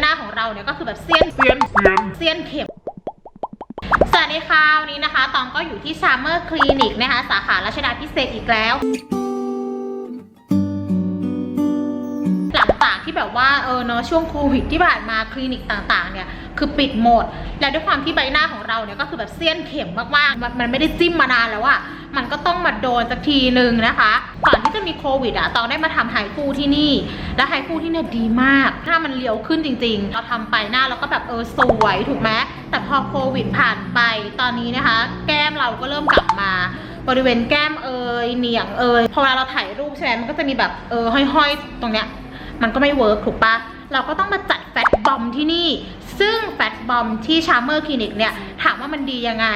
หน้าของเราเนี่ยก็คือแบบเซียนเซียนเซียนเซียนเข็มสวัสดีค่ะวันนี้นะคะ ตองก็อยู่ที่ชาร์เมอร์คลินิกนะคะ สาขารัชดาพิเศษกอีกแล้ว ที่แบบว่าเออเนอะช่วงโควิดที่ผ่านมาคลินิกต่างๆเนี่ยคือปิดหมด แล้วด้วยความที่ใบหน้าของเราเนี่ยก็คือแบบเสี้ยนเข็มมากๆ มันไม่ได้จิ้มมานานแล้วอะมันก็ต้องมาโดนสักทีหนึ่งนะคะก่อนที่จะมีโควิดอะตองได้มาทำไฮฟูที่นี่ และไฮฟูที่เนี่ยดีมากหน้ามันเลียวขึ้นจริงๆ เราทำไปหน้าเราก็แบบเออสวยถูกไหมแต่พอโควิดผ่านไปตอนนี้นะคะ แก้มเราก็เริ่มกลับมาบริเวณแก้มเอยเหนียงเอยพอเวลาเราถ่ายรูปใช่ไหมมันก็จะมีแบบเออห้อยๆ ตรงเนี้ย มันก็ไม่เวิร์กถูกปะเราก็ต้องมาจัดแฟตบอมที่นี่ ซึ่งแฟตบอมที่ชาร์เมอร์คลินิกเนี่ย ถามว่ามันดียังไง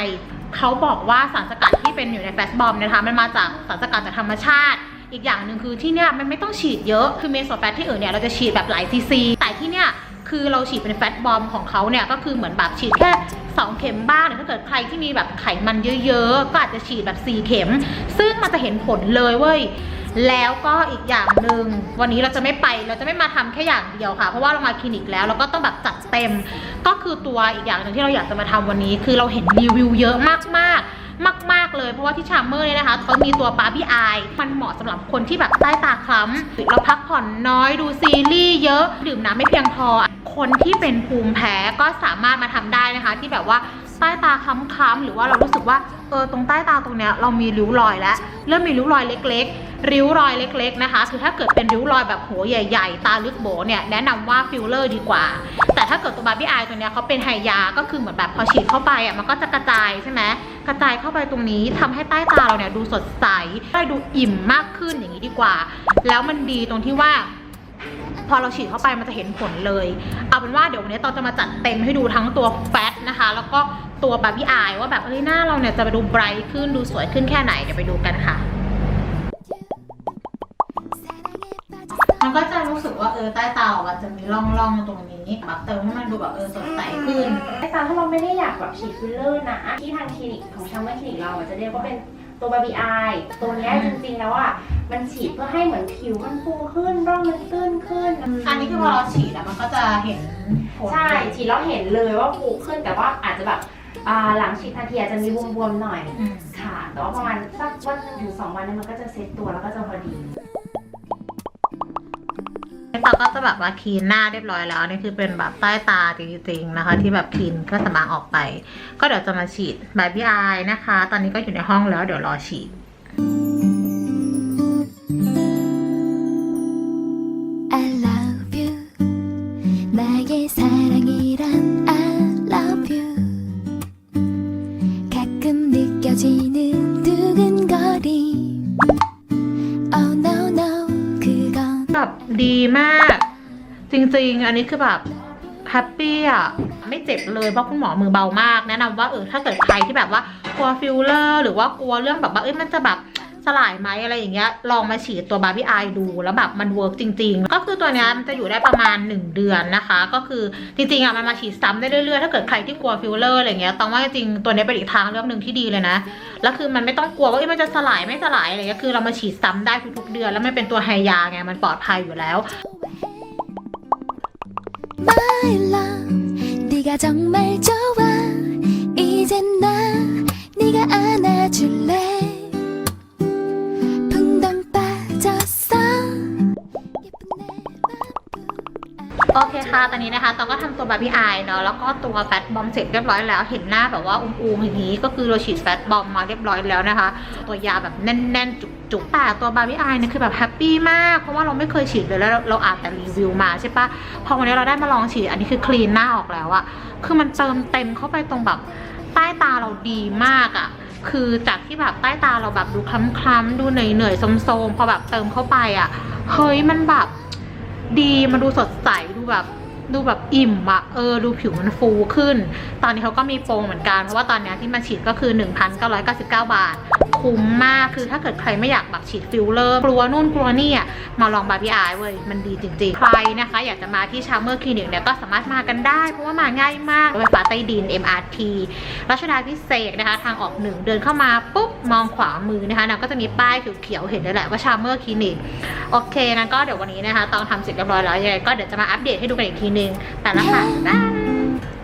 เขาบอกว่าสารสกัดที่เป็นอยู่ในแฟตบอมนะคะ มันมาจากสารสกัดจากธรรมชาติ อีกอย่างหนึ่งคือที่เนี่ยมันไม่ต้องฉีดเยอะ คือเมโซแฟตที่อื่นเนี่ยเราจะฉีดแบบหลายซีซี แต่ที่เนี่ยคือเราฉีดเป็นแฟตบอมของเขาเนี่ยก็คือเหมือนแบบฉีดแค่2เข็มบ้างหรือถ้าเกิดใครที่มีแบบไขมันเยอะๆ ก็อาจจะฉีดแบบ 4 เข็ม ซึ่งมันจะเห็นผลเลยเว้ย แล้วก็อีกอย่างหนึ่งวันนี้เราจะไม่ไปเราจะไม่มาทำแค่อย่างเดียวค่ะ เพราะว่าเรามาคลินิกแล้วเราก็ต้องแบบจัดเต็ม ก็คือตัวอีกอย่างหนึ่งที่เราอยากจะมาทำวันนี้ คือเราเห็นรีวิวเยอะมากๆมากๆเลยเพราะว่าที่ชาร์เมอร์เนี่ยนะคะเขามีตัวบาบี้อายมันเหมาะสำหรับคนที่แบบใต้ตาคล้ำเราพักผ่อนน้อยดูซีรีส์เยอะ ดื่มน้ำไม่เพียงพอ คนที่เป็นภูมิแพ้ก็สามารถมาทำได้นะคะ ที่แบบว่า ใต้ตาคล้ำๆหรือว่าเรารู้สึกว่าเออตรงใต้ตาตรงเนี้ยเรามีริ้วรอยแล้วเริ่มมีริ้วรอยเล็ก ๆ ริ้วรอยเล็ก ๆ นะคะ คือถ้าเกิดเป็นริ้วรอยแบบหัวใหญ่ ๆ ตาลึกโบเนี่ยแนะนำว่าฟิลเลอร์ดีกว่า แต่ถ้าเกิดตัวบาร์บี้อายตัวเนี้ยเขาเป็นไฮยา ก็คือเหมือนแบบพอฉีดเข้าไปอะมันก็จะกระจายใช่ไหมกระจายเข้าไปตรงนี้ทำให้ใต้ตาเราเนี่ยดูสดใสได้ดูอิ่มมากขึ้นอย่างนี้ดีกว่า แล้วมันดีตรงที่ว่าพอเราฉีดเข้าไปมันจะเห็นผลเลย เอาเป็นว่าเดี๋ยววันนี้ตอนจะมาจัดเต็มให้ดูทั้งตัวแฟต แล้วก็ตัวบาร์บี้อายว่าแบบเฮ้ยหน้าเราเนี่ยจะไปดูไบรท์ขึ้นดูสวยขึ้นแค่ไหนเดี๋ยวไปดูกันค่ะมันก็จะรู้สึกว่าเออใต้ตาออกมาจะมีร่องร่องๆตรงนี้แบบเติมให้มันดูแบบเออสดใสขึ้น ใต้ตาถ้าเราไม่ได้อยากแบบฉีดฟิลเลอร์นะที่ทางคลินิกของช่างเมื่อคลินิกเราจะเรียกว่าเป็น ตัวบาร์บีไอตัวเนี้ยอืจมริงๆแล้วอะมันฉีดเพื่อให้เหมือนผิวมันฟูขึ้นร่องมันตื้นขึ้นอันนี้คือพอเราฉีดแล้วมันก็จะเห็นผลใช่ฉีดแล้วเห็นเลยว่าฟูขึ้นแต่ว่าอาจจะแบบอ่าหลังฉีดทันทีอาจจะมีบวมๆหน่อยอืมค่ะแต่ว่าประมาณสักวันหนึ่งถึงสองวันเนี้มันก็จะเซ็ตตัวแล้วก็จะพอดี ปาก็จะแบบว่าคลีนหน้าเรียบร้อยแล้วนี่คือเป็นแบบใต้ตาจริงๆนะคะ ที่แบบคลีนก็สมางออกไป ก็เดี๋ยวจะมาฉีดบาร์บี้อายนะคะ ตอนนี้ก็อยู่ในห้องแล้วเดี๋ยวรอฉีด แบบดีมาก จริงๆ อันนี้คือแบบแฮปปี้อะไม่เจ็บเลยเพราะคุณหมอมือเบามาก แนะนำว่าเออถ้าเกิดใครที่แบบว่ากลัวฟิลเลอร์ หรือว่ากลัวเรื่องแบบว่าเอ้ยมันจะแบบ สลายไหมอะไรอย่างเงี้ย ลองมาฉีดตัวบาร์บี้อายดูแล้วแบบมันเวิร์กจริง ๆ ก็คือตัวเนี้ยมันจะอยู่ได้ประมาณ 1 เดือนนะคะ ก็คือจริงๆอ่ะมันมาฉีดซ้ำได้เรื่อยๆ ถ้าเกิดใครที่กลัวฟิลเลอร์อะไรเงี้ยต้องว่าจริงๆตัวเนี้ยเป็นอีกทางเลือกหนึ่งที่ดีเลยนะ แล้วคือมันไม่ต้องกลัวว่าเอ้ยมันจะสลายไม่สลายอะไรเงี้ยคือเรามาฉีดซ้ำได้ทุกๆเดือน แล้วมันเป็นตัวไฮยาไงมันปลอดภัยอยู่แล้ว My love 네가 정말 좋아 이젠 난 네가 안아줄래 โอเคค่ะ ตอนนี้นะคะตองก็ทำตัวบาร์บี้อายเนาะ แล้วก็ตัวแฟตบอมเสร็จเรียบร้อยแล้ว เห็นหน้าแบบว่าอุ้มๆอย่างนี้ ก็คือเราฉีดแฟตบอมมาเรียบร้อยแล้วนะคะ ตัวยาแบบแน่นๆ จุกๆแต่ตัวบาร์บี้อายเนี่ยคือแบบแฮปปี้มาก เพราะว่าเราไม่เคยฉีดเลยแล้วเราอ่านแต่รีวิวมาใช่ปะพอวันนี้เราได้มาลองฉีด อันนี้คือคลีนหน้าออกแล้วอะคือมันเติมเต็มเข้าไปตรงแบบใต้ตาเราดีมากอะคือจากที่แบบใต้ตาเราแบบดูคล้ำๆดูเหนื่อยๆโทรมๆพอแบบเติมเข้าไปอะเฮ้ยมันแบบ ดีมันดูสดใสดูแบบ ดูแบบอิ่มอะเออ ดูผิวมันฟูขึ้น ตอนนี้เขาก็มีโปรเหมือนกัน เพราะว่าตอนนี้ที่มาฉีดก็คือ 1,999 บาท คุ้มมาก คือถ้าเกิดใครไม่อยากแบบฉีดฟิลเลอร์ กลัวนู่นกลัวนี่อะมาลองบาร์บี้อายเว้ย มันดีจริงๆ ใครนะคะ อยากจะมาที่ชาเมอร์คลินิกเนี่ยก็สามารถมากันได้ เพราะว่ามาง่ายมากรถไฟฟ้าใต้ดิน MRT รัชดาพิเศษนะคะ ทางออกหนึ่งเดินเข้ามาปุ๊บมองขวามือนะคะนางก็จะมีป้ายเขียวๆ เห็นเลยแหละว่าชาเมอร์คลินิก โอเคงั้นก็เดี๋ยววันนี้นะคะตองทำเสร็จเรียบร้อยแล้วยังไงก็เดี๋ยวจะมาอัปเดตให้ดูกันอีกทีนึงไปแล้วค่ะบ๊ายบาย